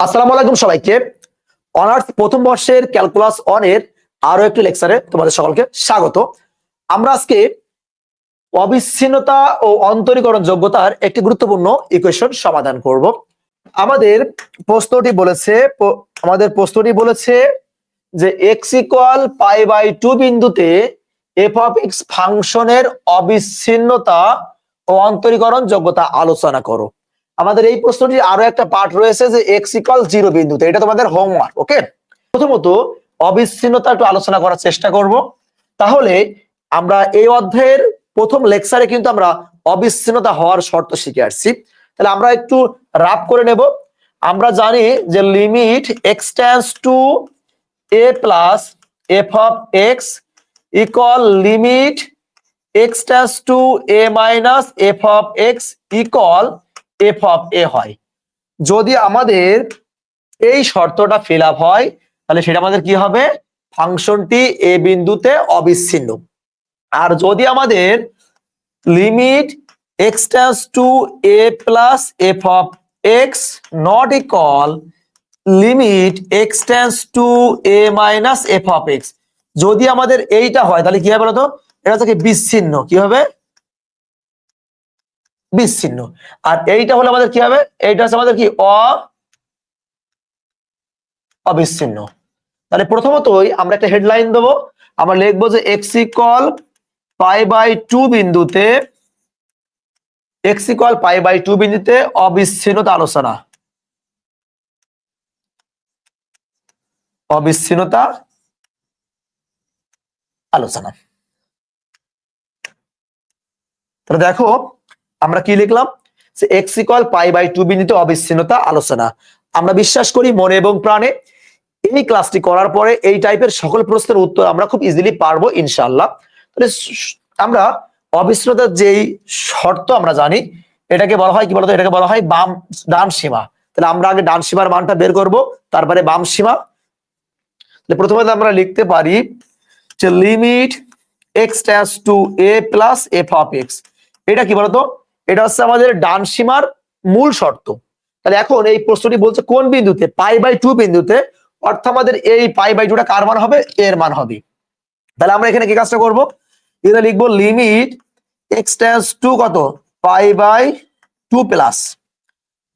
আসসালামু আলাইকুম সবাইকে। অনার্স প্রথম বর্ষের ক্যালকুলাস অন এর আরও একটি লেকচারে তোমাদের সকলকে স্বাগত। আমরা আজকে অবিচ্ছিন্নতা ও অন্তরীকরণ যোগ্যতার একটি গুরুত্বপূর্ণ ইকুয়েশন সমাধান করব। আমাদের প্রশ্নটি বলেছে, আমাদের প্রশ্নটি বলেছে যে x equal pi by two বিন্দুতে এফ অফ এক্স ফাংশনের অবিচ্ছিন্নতা ও অন্তরীকরণ যোগ্যতা আলোচনা করো। আমাদের এই প্রশ্নটির আরও একটা পার্ট রয়েছে যে এক্স ইকাল জিরো বিন্দুতে। এটা তোমাদের হোমওয়ার্ক ওকে প্রথমত, অবিচ্ছিন্নতা একটু আলোচনা করার চেষ্টা করব। তাহলে, আমরা এই অধ্যায়ের প্রথম লেকচারে কিন্তু আমরা অবিচ্ছিন্নতা হওয়ার শর্ত শিখে আসছি। তাহলে আমরা একটু রাপ করে নেব। আমরা জানি যে limit x to a plus f of x equal limit x to a minus f of x equal f of a হয়। যদি আমাদের এই শর্তটা ফিল আপ হয়, তাহলে সেটা আমাদের কি হবে? ফাংশনটি এ বিন্দুতে অবিচ্ছিন্ন। আর যদি আমাদের limit x to a plus f of x not equal limit x to a minus f of x যদি আমাদের এইটা হয়, তাহলে কি হবে বলতো? এটা থেকে বিচ্ছিন্ন। কি হবে? বিচ্ছিন্ন। আর এইটা হলো আমাদের কি হবে? এইটা হচ্ছে আমাদের কি? অ অবিচ্ছিন্ন। তাহলে প্রথমতই আমরা একটা হেডলাইন দেবো। আমরা লিখব যে x equal pi by two বিন্দুতে x equal pi by two বিন্দুতে অবিচ্ছিন্নতা আলোচনা। অবিচ্ছিন্নতা আলোচনা। তাহলে দেখো আমরা কি লিখলাম? যে এক্স পাই বাই টু বিন্দুতে অবিচ্ছিন্নতা আলোচনা। আমরা বিশ্বাস করি মনে এবং প্রাণে। এই ক্লাসটি করার পরে এই টাইপের সকল প্রশ্নের উত্তর আমরা খুব ইজিলি পারব ইনশাল্লাহ তাহলে আমরা অবিচ্ছিন্নতার যেই শর্ত আমরা জানি, এটাকে বলা হয় কি বলতো? এটাকে বলা হয় বাম, ডান সীমা। তাহলে আমরা আগে ডান সীমার মানটা বের করব, তারপরে বাম সীমা। প্রথমে আমরা লিখতে পারি যে limit x tends to a plus f of x এটা কি বলতো? এটা হচ্ছে আমাদের ডান সীমার মূল শর্ত। তাহলে এখন এই প্রশ্নটি বলছে কোন বিন্দুতে? পাই বাই টু বিন্দুতে। অর্থাৎ আমাদের এই পাই বাই টুটা কার মান হবে? এর মান হবে। তাহলে আমরা এখানে কি কাজটা করব? এটা লিখব লিমিট এক্স ট্যান্স টু কত? Pi by two plus.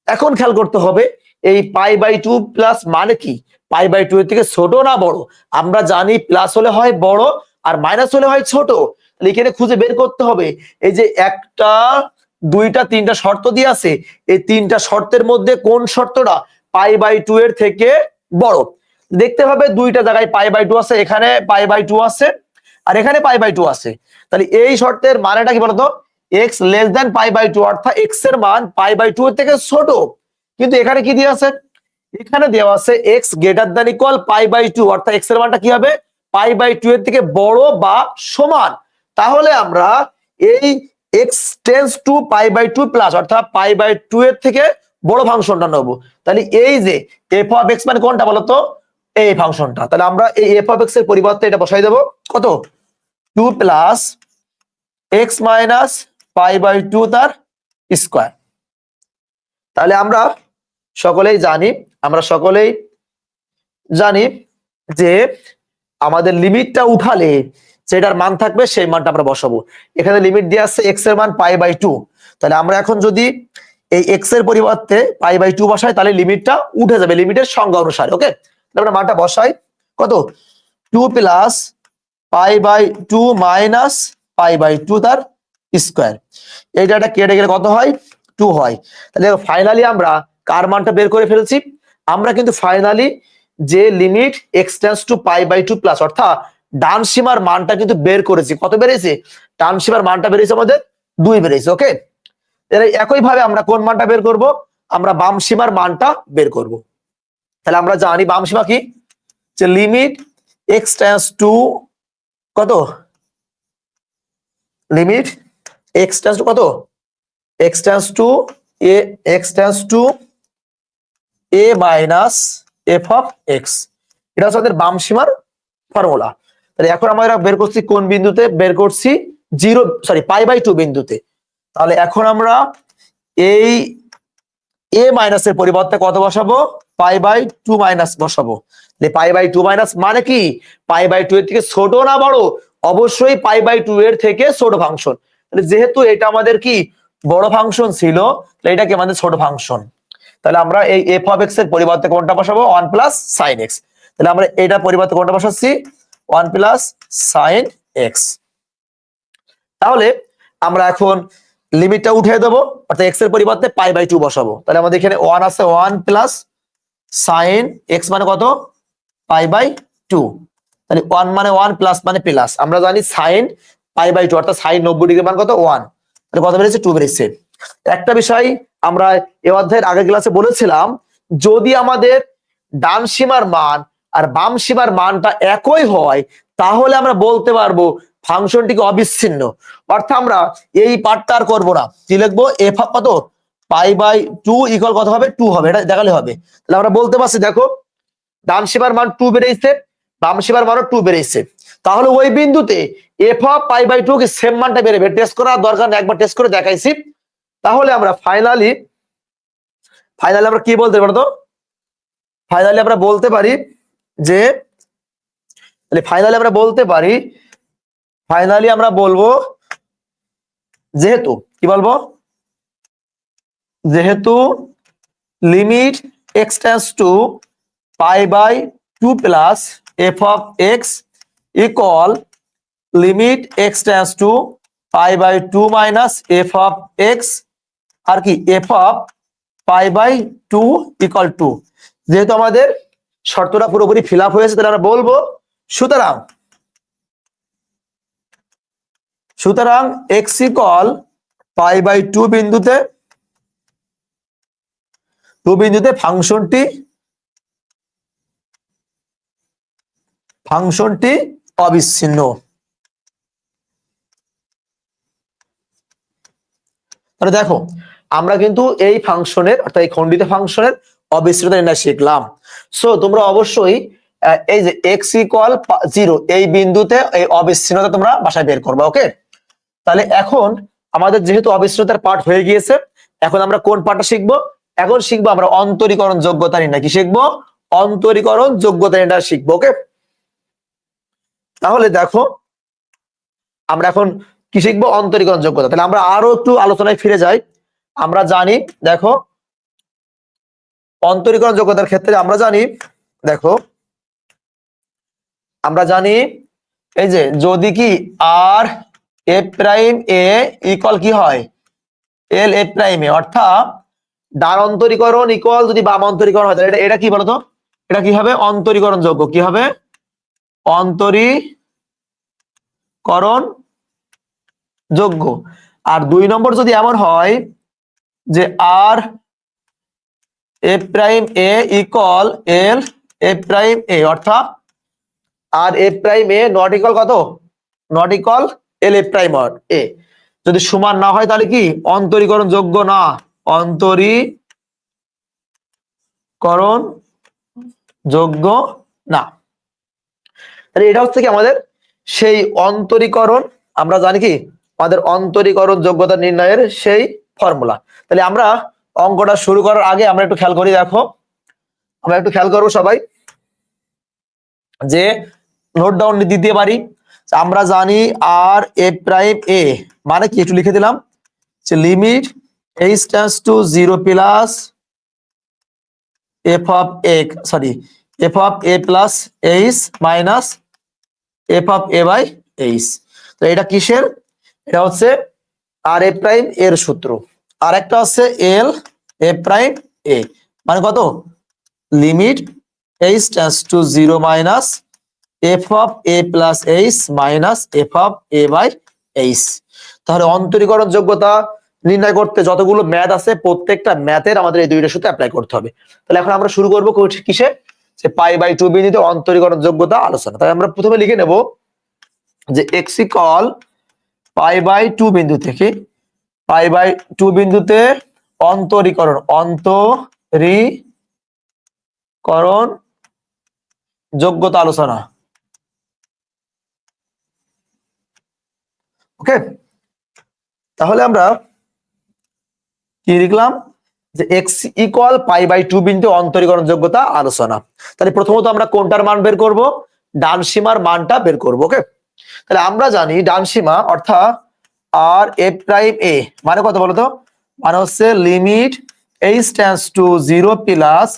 এখন খেয়াল করতে হবে, এই পাই বাই টু প্লাস মানে কি? পাই বাই টু এর থেকে ছোট না বড়? আমরা জানি প্লাস হলে হয় বড় আর মাইনাস হলে হয় ছোট। তাহলে এখানে খুঁজে বের করতে হবে, এই যে একটা দুইটা, তিনটা শর্ত দিয়ে আছে। এই তিনটা শর্তের মধ্যে কোন শর্তটা পাই বাই টু এর থেকে বড়? দেখতে হবে দুইটা জায়গায় পাই বাই টু আছে, এখানে পাই বাই টু আছে, আর এখানে পাই বাই টু আছে। তাহলে এই শর্তের মানেটা কি বলতো? X less than pi by two, অর্থাৎ এক্সের মান পাই বাই টু এর থেকে ছোট। কিন্তু এখানে কি দিয়ে আছে? এখানে দেওয়া আছে x greater than equal pi by two, অর্থাৎ এক্সের মানটা কি হবে? পাই বাই টু এর থেকে বড় বা সমান। তাহলে আমরা এই x tends to pi by two plus অর্থাৎ পাই বাই টু এর থেকে বড় ফাংশনটা নেব। তাহলে এই যে এফ অফ এক্স মানে কোনটা বলতো? এই ফাংশনটা। তাহলে আমরা এই এফ অফ এক্সের পরিবর্তে এটা বসাই দেবো। কত? Two plus x minus pi by two তার স্কোয়ার তাহলে আমরা সকলেই জানি, আমরা সকলেই জানি যে আমাদের লিমিটটা উঠালে যেটার মান থাকবে সেই মানটা আমরা বসাবো। এখানে লিমিট দিয়ে আসছে এক্সের মান পাই বাই টু তাহলে আমরা এখন যদি এই এক্সের পরিবর্তে পাই বাই টু বসাই, তাহলে লিমিটটা উঠে যাবে লিমিটের সংজ্ঞা অনুসারে ওকে আমরা মানটা বসাই, কত? Two plus pi by two minus pi by two তার স্কোয়ার এইটা একটা কেটে গেলে কত হয়? টু হয়। তাহলে ফাইনালি আমরা কার মানটা বের করে ফেলছি? আমরা কিন্তু ফাইনালি যে limit x tends to pi by two plus অর্থাৎ ডান সীমার মানটা কিন্তু বের করেছি। কত বেড়েছে ডান সীমার মানটা বেড়েছে আমাদের দুই বেড়েছে ওকে? একই ভাবে আমরা কোন মানটা বের করব? আমরা বাম সীমার মানটা বের করব। তাহলে আমরা জানি বাম সীমা কি? যে লিমিট এক্স টেন্স টু কত? লিমিট এক্স টেন্স টু কত? X tends to a x tends to a minus f of x এটা হচ্ছে আমাদের বাম সীমার ফর্মুলা তাহলে এখন আমরা বের করছি কোন বিন্দুতে? বের করছি zero sorry pi by two বিন্দুতে। তাহলে এখন আমরা এই এ মাইনাসের পরিবর্তে কত বসাবো? পাই বাই টু মাইনাস বসাবো। পাই বাই টু মাইনাস মানে কি? পাই বাই টু এর থেকে ছোট না বড়? অবশ্যই পাই বাই টু এর থেকে ছোট ফাংশন যেহেতু এটা আমাদের কি? বড় ফাংশন ছিল এটা কি আমাদের ছোট ফাংশন তাহলে আমরা এই এফ অফ এক্সের পরিবর্তে কোনটা বসাবো? ওয়ান প্লাস সাইন এক্স তাহলে আমরা এটা পরিবর্তে কোনটা বসাচ্ছি? One plus sine x. তাহলে আমরা এখন লিমিটটা উঠিয়ে দেবো, অর্থাৎ এক্সের পরিবর্তে পাই বাই টু বসাবো। তাহলে আমাদের এখানে ওয়ান আছে ওয়ান প্লাস সাইন এক্স মানে কত? Pi by two. তাহলে ওয়ান মানে ওয়ান, প্লাস মানে প্লাস। আমরা জানি সাইন পাই বাই টু, অর্থাৎ সাইন নব্বই ডিগ্রি মান কত? ওয়ান। তাহলে কত বেড়েছে টু বেড়েছে একটা বিষয় আমরা এ অধ্যায়ের আগের ক্লাসে বলেছিলাম, যদি আমাদের ডান সীমার মান আর বাম সীমার মানটা একই হয়, তাহলে আমরা বলতে পারব ফাংশনটিকে অবিচ্ছিন্ন। অর্থাৎ আমরা এই পার্টটা আর করব না। কি লিখব? এফ কত? পাই বাই টু ইকুয়াল কত হবে? টু হবে, এটা দেখালে হবে। তাহলে আমরা বলতে পারছি, দেখো, ডান সীমার মান টু বেড়েছে, বাম সীমার মানও টু বেড়েছে। তাহলে ওই বিন্দুতে এফ পাই বাই টু কি সেম মানটা বেরোবে টেস্ট করার দরকার একবার টেস্ট করে দেখাইছি। তাহলে আমরা ফাইনালি ফাইনালি আমরা কি বলতে পারতো ফাইনালি আমরা বলতে পারি যে ফাইনালি আমরা বলতে পারি ফাইনালি আমরা বলব যেহেতু, কি বলব? যেহেতু limit x tends to pi by two plus f of x equal limit x tends to pi by two minus f of x আর কি f of pi by two equal two যেহেতু আমাদের শর্তটা পুরোপুরি ফিল হয়েছে, তাহলে আমরা বলব, সুতরাং সুতরাং x equal pi by two বিন্দুতে টু বিন্দুতে ফাংশনটি ফাংশনটি অবিচ্ছিন্ন। তাহলে দেখো, আমরা কিন্তু এই ফাংশনের, অর্থাৎ এই খণ্ডিত ফাংশনের অবিচ্ছিন্নতা নির্ণয় শিখলাম। সো তোমরা অবশ্যই এই যে এক্স ইকুয়াল জিরো এই বিন্দুতে এই অবিচ্ছিন্নতা তোমরা বাসায় বের করবে ওকে তাহলে এখন আমাদের যেহেতু অবিচ্ছিন্নতার পার্ট হয়ে গিয়েছে, এখন আমরা কোন পার্টটা শিখব? এখন শিখব আমরা অন্তরীকরণ যোগ্যতা নির্ণয়। কি শিখব? অন্তরীকরণ যোগ্যতা নির্ণয় শিখব ওকে তাহলে দেখো, আমরা এখন কি শিখব? অন্তরীকরণ যোগ্যতা। তাহলে আমরা আরও একটু আলোচনায় ফিরে যাই। আমরা জানি, দেখো অন্তরীকরণ যোগ্যতার ক্ষেত্রে আমরা জানি, দেখো, আমরা জানি, এই যে যদি কি আর এ প্রাইম এ ইকুয়াল কি হয়? এল এ প্রাইম এ অর্থাৎ ডান অন্তরীকরণ ইকুয়াল যদি বাম অন্তরীকরণ হয়, তাহলে এটা এটা কি বলতো? এটা কি হবে? অন্তরীকরণ যোগ্য। কি হবে? অন্তরীকরণ যোগ্য। আর দুই নম্বর যদি এমন হয় যে R a prime a equal L a prime a অর্থাৎ R a prime a not equal কত? Not equal L a prime a যদি সমান না হয় তাহলে কি? অন্তরীকরণ যোগ্য না। অন্তরীকরণ যোগ্য না। তাহলে এটা হচ্ছে কি আমাদের সেই অন্তরীকরণ, আমরা জানি কি? আমাদের অন্তরীকরণ যোগ্যতা নির্ণয়ের সেই ফর্মুলা তাহলে আমরা অঙ্কটা শুরু করার আগে আমরা একটু খেয়াল করি, দেখো। আমরা একটু খেয়াল করব সবাই যে নোট ডাউন দিতে পারি। আমরা জানি আর এ প্রাইম এ মানে কি? একটু লিখে দিলাম। যে limit h tends to zero plus f of a sorry f of a plus h minus f of a by h তো এটা কিসের? এটা হচ্ছে আর এ প্রাইম এর সূত্র। আর একটা হচ্ছে এল এ এ মানে কত? Limit h tends to zero minus f of a plus h minus f of a by h তাহলে অন্তরীকরণ যোগ্যতা নির্ণয় করতে যতগুলো ম্যাথ আছে, প্রত্যেকটা ম্যাথের আমাদের এই দুইটার সাথে অ্যাপ্লাই করতে হবে। তাহলে এখন আমরা শুরু করব কিসে? যে পাই বাই টু বিন্দুতে অন্তরীকরণ যোগ্যতা আলোচনা। তাই আমরা প্রথমে লিখে নেব যে এক্সিকল পাই বাই টু বিন্দু থেকে পাই বাই টু বিন্দুতে অন্তরীকরণ অন্তরীকরণ যোগ্যতা আলোচনা। ওকে তাহলে আমরা কি লিখলাম? যে x equal pi by two বিন্দু অন্তরীকরণ যোগ্যতা আলোচনা। তাহলে প্রথমত আমরা কোনটার মান বের করব? ডান সীমার মানটা বের করব ওকে তাহলে আমরা জানি ডান সীমা অর্থাৎ আর এ প্রাইম এ মানে কত বলতো? মানে হচ্ছে limit h tends to zero plus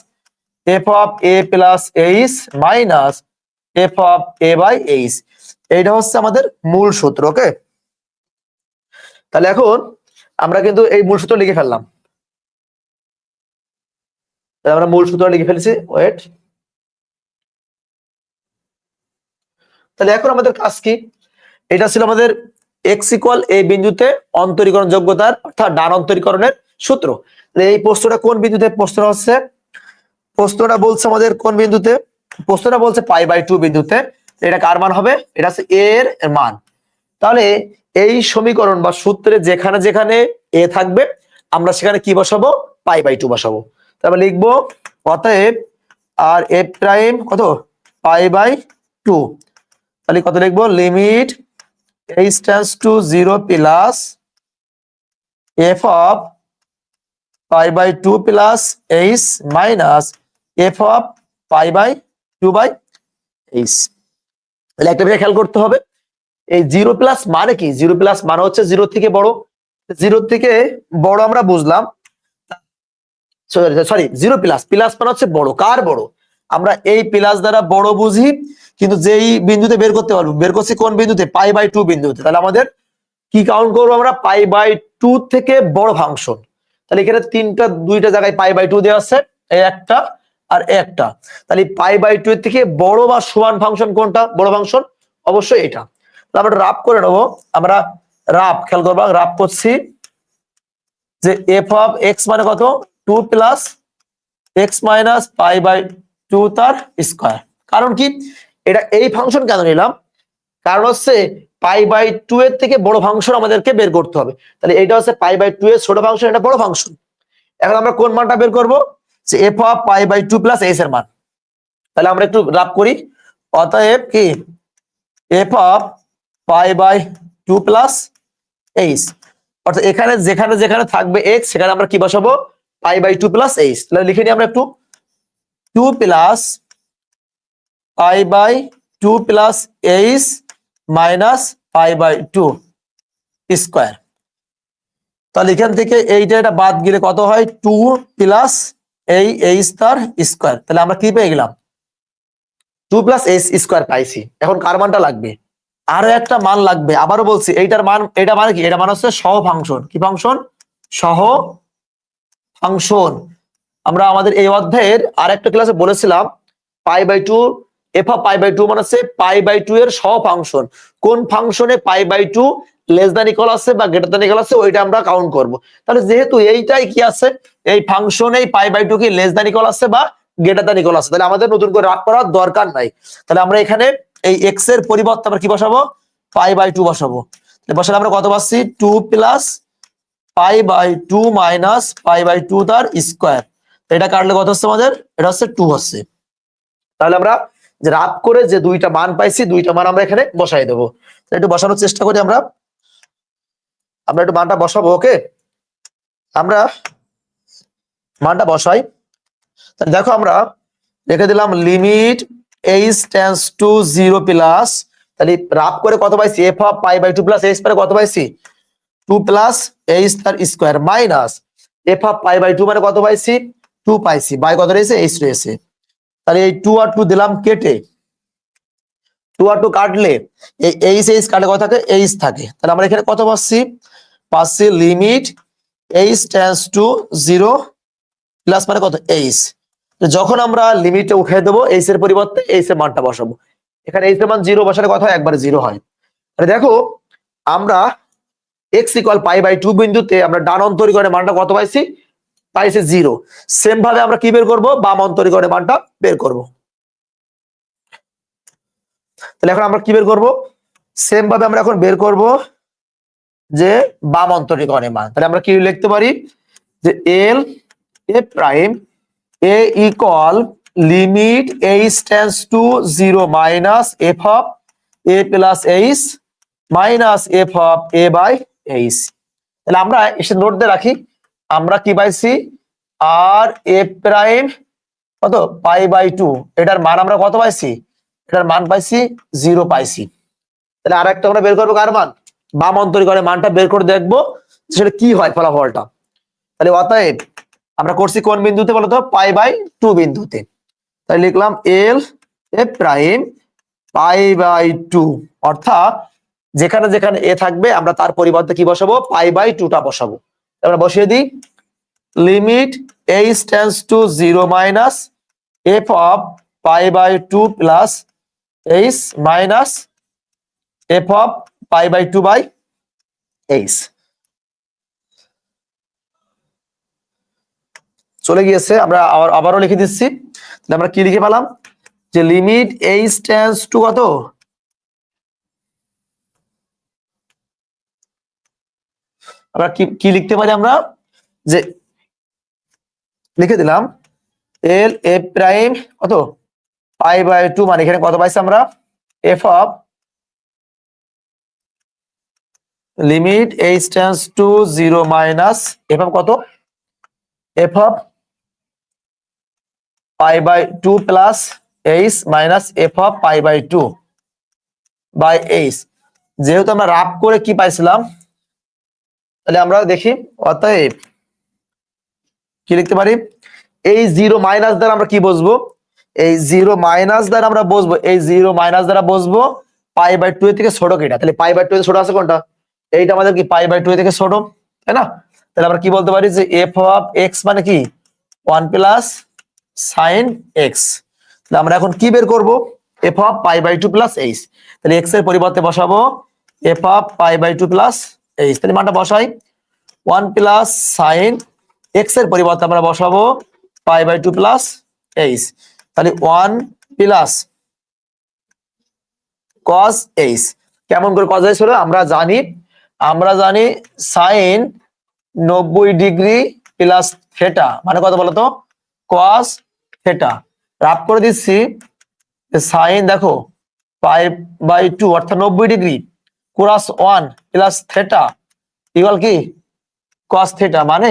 f of a plus h minus f of a by h এইটা হচ্ছে আমাদের মূল সূত্র ওকে তাহলে এখন আমরা কিন্তু এই মূল সূত্র লিখে ফেললাম। আমরা মূল সূত্র লিখে ফেলেছি ওয়েট তাহলে এখন আমাদের কাজ কি? এটা ছিল আমাদের এক্স ইকুয়াল এই বিন্দুতে অন্তরীকরণ যোগ্যতার অর্থাৎ ডান অন্তরীকরণের সূত্র। এই প্রশ্নটা কোন বিন্দুতে? প্রশ্ন হচ্ছে, প্রশ্নটা বলছে আমাদের কোন বিন্দুতে? প্রশ্নটা বলছে পাই বাই টু বিন্দুতে। এটা কার মান হবে? এটা হচ্ছে এর মান। তাহলে এই সমীকরণ বা সূত্রে যেখানে যেখানে এ থাকবে, আমরা সেখানে কি বসাবো? পাই বাই টু বসাবো। তারপর লিখব, অতএব আর এ প্রাইম কত? Pi by two. তাহলে কত লিখব? Limit h tends to zero plus f of pi by two plus h minus f of pi by two by h তাহলে একটা বিষয় খেয়াল করতে হবে, এই জিরো প্লাস মানে কি? জিরো প্লাস মানে হচ্ছে জিরো থেকে বড়। জিরো থেকে বড় আমরা বুঝলাম। সরি জিরো প্লাস প্লাস মানে হচ্ছে বড়। কার বড়? আমরা এই প্লাস দ্বারা বড় বুঝি, কিন্তু যেই বিন্দুতে বের করতে পারব, বের করছি কোন বিন্দুতে? পাই বাই টু বিন্দুতে। তাহলে আমাদের কি কাউন্ট করব আমরা? পাই বাই টু থেকে বড় ফাংশন তাহলে এখানে তিনটা, দুইটা জায়গায় পাই বাই টু দেওয়া আছে একটা আর একটা। তাহলে পাই বাই টু এর থেকে বড় বা সমান ফাংশন কোনটা? বড় ফাংশন অবশ্যই এটা। আমরা রাপ করে নেব। আমরা রাপ খেয়াল করব রাপ করছি যে এফ অফ এক্স মানে কত? Two plus x minus pi by two তার স্কোয়ার। কারণ কি? এটা এই ফাংশন কেন নিলাম? কারণ হচ্ছে পাই বাই টু এর থেকে বড় ফাংশন আমাদেরকে বের করতে হবে। তাহলে এটা হচ্ছে পাই বাই টু এর ছোট ফাংশন এটা বড় ফাংশন এখন আমরা কোন মানটা বের করব? যে f of pi by two plus h এর মান। তাহলে আমরা একটু রাপ করি। অতএব কি? F of pi by two plus h অর্থাৎ এখানে যেখানে যেখানে থাকবে এক্স সেখানে আমরা কি বসাবো? Pi by two plus h তাহলে লিখে নিই আমরা একটু। Two plus pi by two plus h minus pi by two square তাহলে এখান থেকে এইটা এটা বাদ গেলে কত হয়? টু প্লাস এই এইচ তার স্কোয়ার তাহলে আমরা কি পেয়ে গেলাম? টু প্লাস এইচ স্কোয়ার পাইছি। এখন কার মানটা লাগবে? আরও একটা মান লাগবে। আবারও বলছি, এইটার মান, এটা মানে কি? এটা মানে হচ্ছে সহ ফাংশন কি ফাংশন? সহ ফাংশন। আমরা আমাদের এই অধ্যায়ের আর একটা ক্লাসে বলেছিলাম পাই বাই টু এফা পাই বাই টু মানে হচ্ছে পাই বাই টু এর সহ ফাংশন কোন ফাংশনে pi by two less than equal আছে বা গ্রেটার দ্যান ইকুয়াল আছে, ওইটা আমরা কাউন্ট করব। তাহলে যেহেতু এইটাই কি আছে, এই ফাংশনেই পাই বাই টু কি লেস দ্যান ইকুয়াল আছে বা গ্রেটার দ্যান ইকুয়াল আছে, তাহলে আমাদের নতুন করে রাগ করার দরকার নাই। তাহলে আমরা এখানে এই এক্সের পরিবর্তে আমরা কি বসাবো? পাই বাই টু বসাবো। বসালে আমরা কত পাচ্ছি? Two plus pi by two minus pi by two তার স্কোয়ার এটা কাটলে কত হচ্ছে আমাদের? এটা হচ্ছে টু হচ্ছে। তাহলে আমরা যে রাত করে যে দুইটা মান পাইছি, দুইটা মান আমরা এখানে বসাই দেবো। একটু বসানোর চেষ্টা করি আমরা। আমরা একটু মানটা বসাবো, ওকে? আমরা মানটা বসাই। দেখো আমরা রেখে দিলাম limit h tends to zero plus তাহলে রাফ করে কত পাইছি? F of pi by two plus h পরে কত পাইছি? টু প্লাস এইচ তার square minus f of pi by two মানে কত পাইছি? টু পাইছি বাই কত রয়েছে? এইচ রয়েছে। তাহলে এই টু আর টু দিলাম কেটে টু আর টু কাটলে এই এইচ এইচ কাটলে কত থাকে? এইচ থাকে। তাহলে আমরা এখানে কত পাচ্ছি? পাচ্ছি limit h tends to zero plus মানে কত? এইচ যখন আমরা লিমিটে উঠে দেবো এইচ এর পরিবর্তে এইচ এর মানটা বসাবো। এখানে এইচ এর মান জিরো বসালে কথা একবারে জিরো হয়। তাহলে দেখো, আমরা x equal pi by two বিন্দুতে আমরা ডান অন্তরীকরণের মানটা কত পাইছি? পাইছে জিরো সেম ভাবে আমরা কি বের করব? বাম অন্তরীকরণের মানটা বের করব। তাহলে এখন আমরা কি বের করব? সেম ভাবে আমরা এখন বের করব যে বাম অন্তরীকরণের মান। তাহলে আমরা কি লিখতে পারি? যে L a prime a equal limit h tends to zero minus f of a plus h minus f of a by h তাহলে আমরা এসে নোট দিয়ে রাখি। আমরা কি পাইছি? আর এ প্রাইম কত? পাই বাই টু এটার মান আমরা কত পাইছি? এটার মান পাইছি জিরো পাইছি। তাহলে আর একটা আমরা বের করব কার মান? বাম অন্তরীকরণে মানটা বের করে দেখব সেটা কি হয় ফলাফলটা। তাহলে অতএব আমরা করছি কোন বিন্দুতে বলতো? পাই বাই টু বিন্দুতে। তাই লিখলাম L a prime pi by two অর্থাৎ যেখানে যেখানে এ থাকবে, আমরা তার পরিবর্তে কি বসাবো? পাই বাই টুটা বসাবো। আমরা বসিয়ে দিই। Limit h tends to zero minus f of pi by two plus h minus f of pi by two by h চলে গিয়েছে, আমরা আবার আবারও লিখে দিচ্ছি। আমরা কি লিখে পেলাম? যে লিমিট এইচ টেন্স টু কত? আমরা কি লিখতে পারি আমরা? যে লিখে দিলাম এল এ প্রাইম কত? পাই বাই টু মানে এখানে কত পাইছি আমরা? F of limit h tends to zero minus f of কত? F of pi by two plus h minus f of pi by two by h যেহেতু আমরা রাফ করে কি পাইছিলাম? তাহলে আমরা দেখি, অতএব কি লিখতে পারি? এই জিরো মাইনাস দ্বারা আমরা কি বসবো? এই জিরো মাইনাস দ্বারা আমরা বসবো। এই জিরো মাইনাস দ্বারা বসবো পাই বাই টু থেকে ছোট কেটা তাহলে পাই বাই টু ছোট আছে কোনটা? এইটা আমাদের কি পাই বাই টু থেকে ছোট, তাই না? তাহলে আমরা কি বলতে পারি যে এফ অফ এক্স মানে কি? ওয়ান প্লাস সাইন এক্স তাহলে আমরা এখন কি বের করব? F of pi by two plus h তাহলে এক্সের পরিবর্তে বসাবো। F of pi by two plus h তাহলে মানটা বসাই। ওয়ান প্লাস সাইন এক্সের পরিবর্তে আমরা বসাবো pi by two plus h. তাহলে ওয়ান প্লাস কস এইচ। কেমন করে কস এইচ হলো? আমরা জানি আমরা জানি সাইন নব্বই ডিগ্রি প্লাস থেটা। মানে কত বলতো কস থেটা। রাফ করে দিচ্ছি সাইন দেখো, পাই বাই টু, অর্থাৎ নব্বই ডিগ্রি। কোরাস ওয়ান প্লাস থেটা ইকুয়াল কি? কস থেটা মানে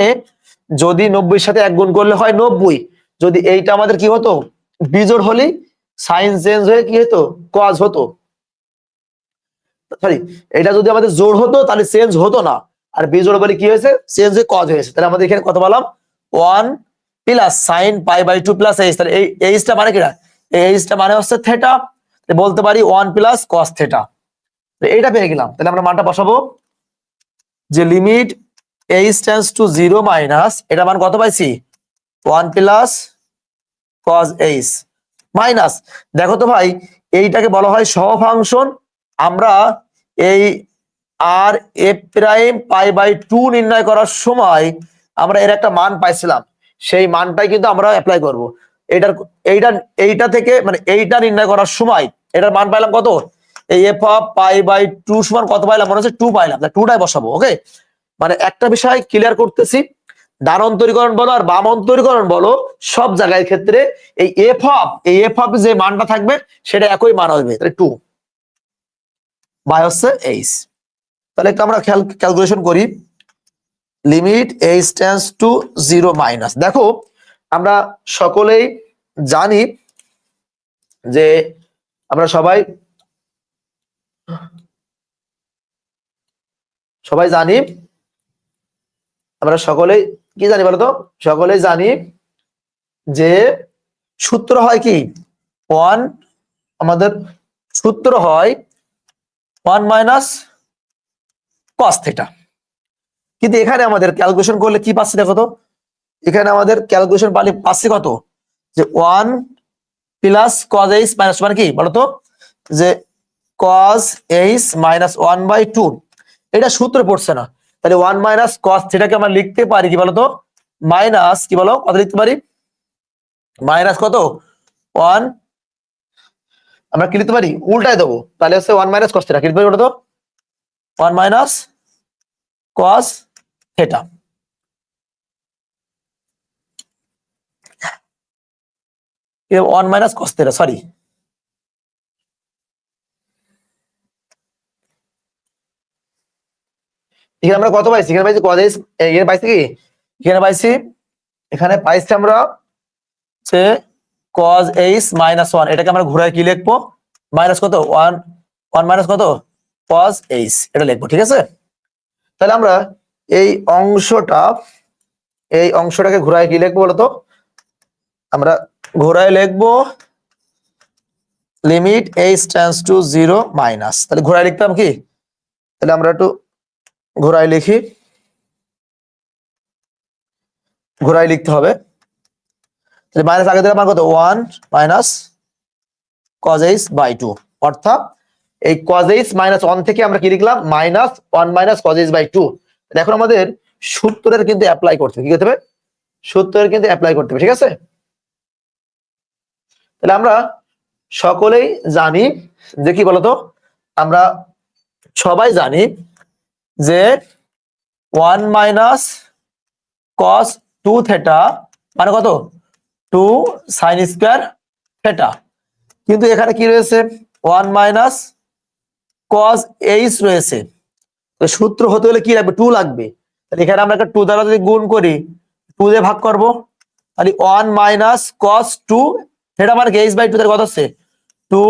যদি নব্বই সাথে এক গুণ করলে হয় নব্বই। যদি এইটা আমাদের কি হতো? বিজোড় হলেই সাইন চেঞ্জ হয়ে কি হতো? কজ হতো। সরি, এটা যদি আমাদের জোড় হতো, তাহলে চেঞ্জ হতো না। আর বিজোড় বলে কি হয়েছে? চেঞ্জ হয়ে কজ হয়েছে। তাহলে আমাদের এখানে কত বললাম one plus sine pi by two plus h. তাহলে এই এইচটা মানে কিনা এই এইচটা মানে হচ্ছে থেটা বলতে পারি ওয়ান প্লাস কস থেটা এইটা পেয়ে গেলাম। তাহলে আমরা মানটা বসাবো। যে limit h tends to zero minus এটা মান কত পাইছি? One plus cos h minus দেখো তো ভাই, এইটাকে বলা হয় সহ ফাংশন আমরা এই R a prime pi by two নির্ণয় করার সময় আমরা এর একটা মান পাইছিলাম। সেই মানটাই কিন্তু আমরা অ্যাপ্লাই করব। এইটার, এইটা এইটা থেকে মানে এইটা নির্ণয় করার সময় এটার মান পাইলাম কত? এই f of pi by two সমান কত পাইলাম? মনে হচ্ছে টু পাইলাম। টুটাই বসাবো ওকে মানে একটা বিষয় ক্লিয়ার করতেছি। ডান অন্তরীকরণ বলো আর বাম অন্তরীকরণ বলো, সব জায়গায় ক্ষেত্রে এই এফ অফ এই এফ অফ যে মানটা থাকবে, সেটা একই মান আসবে তাহলে টু বাই হচ্ছে এইচ তাহলে একটু আমরা ক্যালকুলেশন করি। Limit h tends to zero minus দেখো, আমরা সকলেই জানি যে আমরা সবাই সবাই জানি? আমরা সকলেই, কি জানি বলতো? সকলেই জানি যে সূত্র হয় কি? ওয়ান, আমাদের সূত্র হয় ওয়ান মাইনাস কস থেটা। কিন্তু এখানে আমাদের ক্যালকুলেশন করলে কি পাচ্ছি দেখো তো? এখানে আমাদের ক্যালকুলেশন পালি পাচ্ছি কত? যে one plus cos h minus মানে কি? বলতো? যে cos h minus one by two এটা সূত্র পড়ছে না। তাহলে ওয়ান মাইনাস কস থিটাকে আমরা লিখতে পারি কি বলতো? মাইনাস কি বলো? কত লিখতে পারি? মাইনাস কত? ওয়ান আমরা কি লিখতে পারি? উল্টায় দেবো। তাহলে হচ্ছে ওয়ান মাইনাস কস থিটা কি লিখতে পারি ওটা তো one minus cos theta one minus cos theta sorry এখানে আমরা কত পাইছি? এখানে পাইছি কজ এখানে পাইছি কি? এখানে পাইছি এখানে পাইছি আমরা যে কজ এইচ মাইনাস ওয়ান এটাকে আমরা ঘুরায় কি লিখব? মাইনাস কত? ওয়ান ওয়ান মাইনাস কত? কজ এইচ এটা লিখব, ঠিক আছে? তাহলে আমরা এই অংশটা, এই অংশটাকে ঘুরায় কি লিখব বলতো? আমরা ঘোরায় লিখব limit h tends to zero minus তাহলে ঘোরায় লিখতাম কি? তাহলে আমরা একটু ঘোরায় লিখি। ঘোরায় লিখতে হবে। মাইনাস আগে দিলাম কত? One minus cos h by two অর্থাৎ এই কজ এইচ মাইনাস ওয়ান থেকে আমরা কি লিখলাম? Minus one minus cos by two এখন আমাদের সূত্রের কিন্তু অ্যাপ্লাই করতে হবে। কি করতে হবে? সূত্রের কিন্তু অ্যাপ্লাই করতে হবে, ঠিক আছে? তাহলে আমরা সকলেই জানি যে কি বলতো? আমরা সবাই জানি যে one minus cos two theta মানে কত? টু সাইন স্কোয়ার থেটা কিন্তু এখানে কি রয়েছে? ওয়ান মাইনাস কস এইচ রয়েছে। সূত্র হতে হলে কি লাগবে? টু লাগবে। তাহলে এখানে আমরা একটা টু দ্বারা যদি গুণ করি টু দিয়ে ভাগ করব। তাহলে one minus cos two theta মানে এইচ বাই টু তাহলে কত হচ্ছে? টু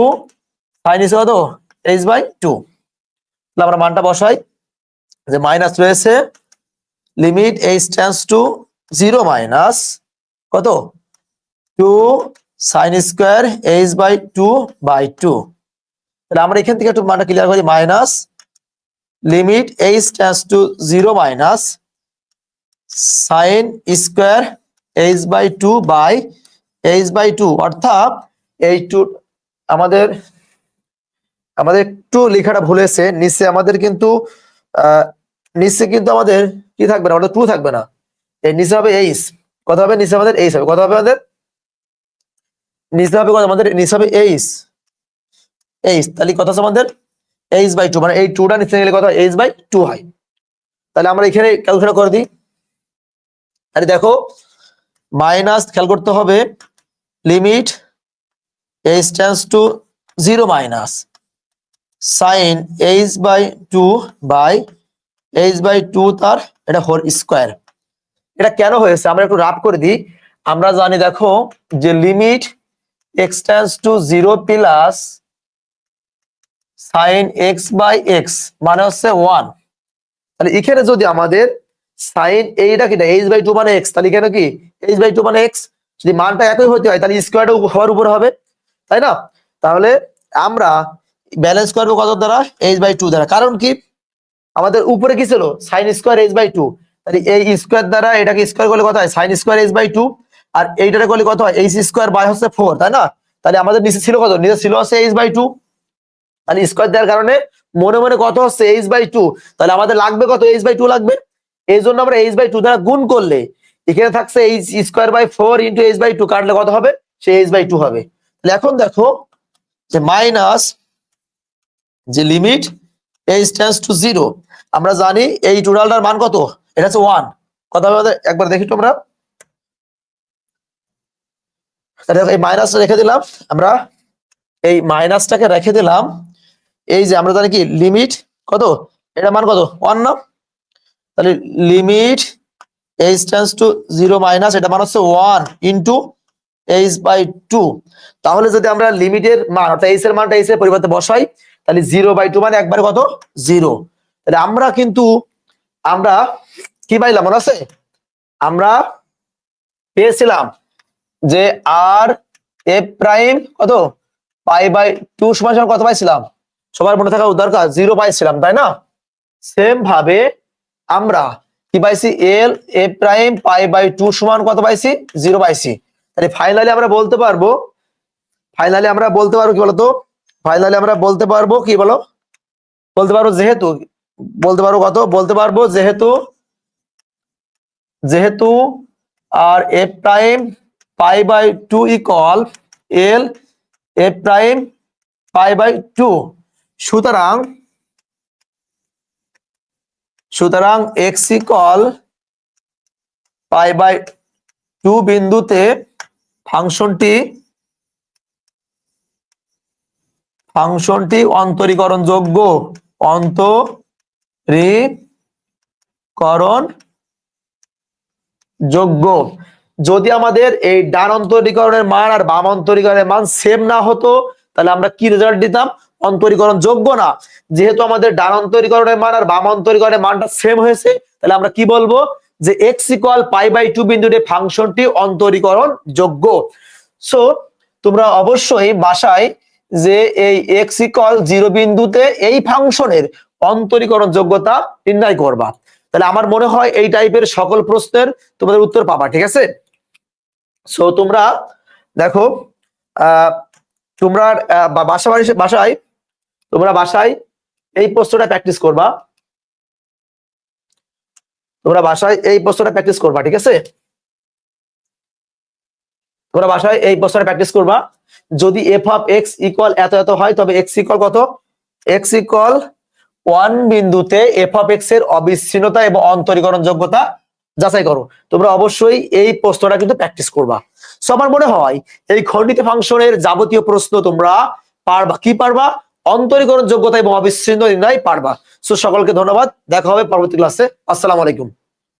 সাইন কত? এইচ বাই টু তাহলে আমরা মানটা বসাই। যে মাইনাস রয়েছে limit h tends to zero minus কত? Two sine square h by two by two তাহলে আমরা এখান থেকে একটু মানটা ক্লিয়ার করি minus limit h tends to zero minus sine square h by two by h by two অর্থাৎ এই টু আমাদের আমাদের একটু লেখাটা ভুলেছে নিচে আমাদের কিন্তু নিচে কিন্তু আমাদের কি থাকবে না? আমাদের টু থাকবে না। এই নিচে হবে এইচ কত হবে? নিচে আমাদের এইচ হবে। কত হবে আমাদের? নিচে হবে কত? আমাদের নিচে হবে এইচ এইচ তাহলে কত আছে আমাদের? এইচ বাই টু মানে এই টুটা নিচে গেলে কত এইচ বাই টু হয়। তাহলে আমরা এখানে ক্যালকুলেট করে দিই। আরে দেখো মাইনাস খেয়াল করতে হবে। Limit h tends to zero minus sine h by two by h by two তার এটা হোল স্কোয়ার এটা কেন হয়েছে? আমরা একটু রাফ করে দিই। আমরা জানি, দেখো, যে limit x to zero plus sine x by x মানে হচ্ছে ওয়ান তাহলে এখানে যদি আমাদের সাইন এইটা কি? এইচ বাই টু মানে এক্স তাহলে এখানে কি? এইচ বাই টু মানে এক্স যদি মানটা একই হতে হয়, তাহলে স্কোয়ারটা হওয়ার উপর হবে, তাই না? তাহলে আমরা ব্যালেন্স করব কত দ্বারা? এইচ বাই টু দ্বারা। কারণ কি? আমাদের উপরে কি ছিল? Sine square h by two তাহলে এই স্কোয়ার দ্বারা এটাকে স্কোয়ার করলে কত হয়? Sine square h by two আর এইটাকে করলে কত হয়? এইচ স্কোয়ার বাই হচ্ছে ফোর তাই না? তাহলে আমাদের নিচে ছিল কত? নিচে ছিল হচ্ছে এইচ বাই টু তাহলে স্কোয়ার দেওয়ার কারণে মনে মনে কত হচ্ছে? এইচ বাই টু তাহলে আমাদের লাগবে কত? এইচ বাই টু লাগবে। এই জন্য আমরা এইচ বাই টু দ্বারা গুণ করলে এখানে থাকছে h square by four into h by two কাটলে কত হবে? সে এইচ বাই টু হবে। তাহলে এখন দেখো যে মাইনাস যে limit h tends to zero আমরা জানি এই টোটালটার মান কত? এটা হচ্ছে ওয়ান কথা একবার দেখি তাহলে দেখো, এই মাইনাসটা রেখে দিলাম আমরা এই মাইনাসটাকে রেখে দিলাম এই যে আমরা জানি কি লিমিট কত? এটা মান কত? ওয়ান না? তাহলে limit h tends to zero minus এটা মান হচ্ছে one into h by two তাহলে যদি আমরা লিমিটের মান অর্থাৎ এইচ এর মানটা এইচ এর পরিবর্তে বসাই তাহলে জিরো বাই টু মানে একবারে কত? জিরো তাহলে আমরা কিন্তু, আমরা কি পাইলাম মনে আছে? আমরা পেয়েছিলাম যে আর এফ প্রাইম কত? পাই বাই টু সমান সমান কত পাইছিলাম? সবার মনে থাকা দরকার জিরো পাইছিলাম, তাই না? সেম ভাবে আমরা কি পাইছি? L A prime pi by two সমান কত পাইছি? জিরো পাইছি। তাহলে ফাইনালি আমরা বলতে পারব ফাইনালি আমরা বলতে পারব কি বলতো? ফাইনালি আমরা বলতে পারব কি বলো? বলতে পারব যেহেতু, বলতে পারব কত? বলতে পারব যেহেতু যেহেতু R A prime pi by two equal L A prime pi by two সুতরাং সুতরাং x equal pi by two বিন্দুতে ফাংশনটি ফাংশনটি অন্তরীকরণ যোগ্য অন্তরীকরণ যোগ্য যদি আমাদের এই ডান অন্তরীকরণের মান আর বাম অন্তরীকরণের মান সেম না হতো, তাহলে আমরা কি রেজাল্ট দিতাম? অন্তরীকরণ যোগ্য না। যেহেতু আমাদের ডান অন্তরীকরণের মান আর বাম অন্তরীকরণের মানটা সেম হয়েছে, তাহলে আমরা কি বলব? যে x equal pi by two বিন্দুতে ফাংশনটি অন্তরীকরণ যোগ্য সো তোমরা অবশ্যই বাসায় যে এই এক্স ইকুয়াল জিরো বিন্দুতে এই ফাংশনের অন্তরীকরণ যোগ্যতা নির্ণয় করবা। তাহলে আমার মনে হয় এই টাইপের সকল প্রশ্নের তোমাদের উত্তর পাবা, ঠিক আছে? সো তোমরা দেখো তোমরা বাসা বাসায়, তোমরা বাসায় এই প্রশ্নটা প্র্যাকটিস করবা। তোমরা বাসায় এই প্রশ্নটা প্র্যাকটিস করবা, ঠিক আছে? তোমরা বাসায় এই প্রশ্নটা প্র্যাকটিস করবা। যদি এফ অফ এক্স ইকুয়াল এত এত হয়, তবে এক্স ইকুয়াল কত? এক্স ইকুয়াল ওয়ান বিন্দুতে এফ অফ এক্সের অবিচ্ছিন্নতা এবং অন্তরীকরণ যোগ্যতা যাচাই করো। তোমরা অবশ্যই এই প্রশ্নটা কিন্তু প্র্যাকটিস করবা। সো আমার মনে হয় এই খণ্ডিত ফাংশনের যাবতীয় প্রশ্ন তোমরা পারবা, কি পারবা? অন্তরীকরণ যোগ্যতা এবং অবিচ্ছিন্ন নির্ণয় পারবা। সো সকলকে ধন্যবাদ। দেখা হবে পরবর্তী ক্লাসে আসসালামু আলাইকুম।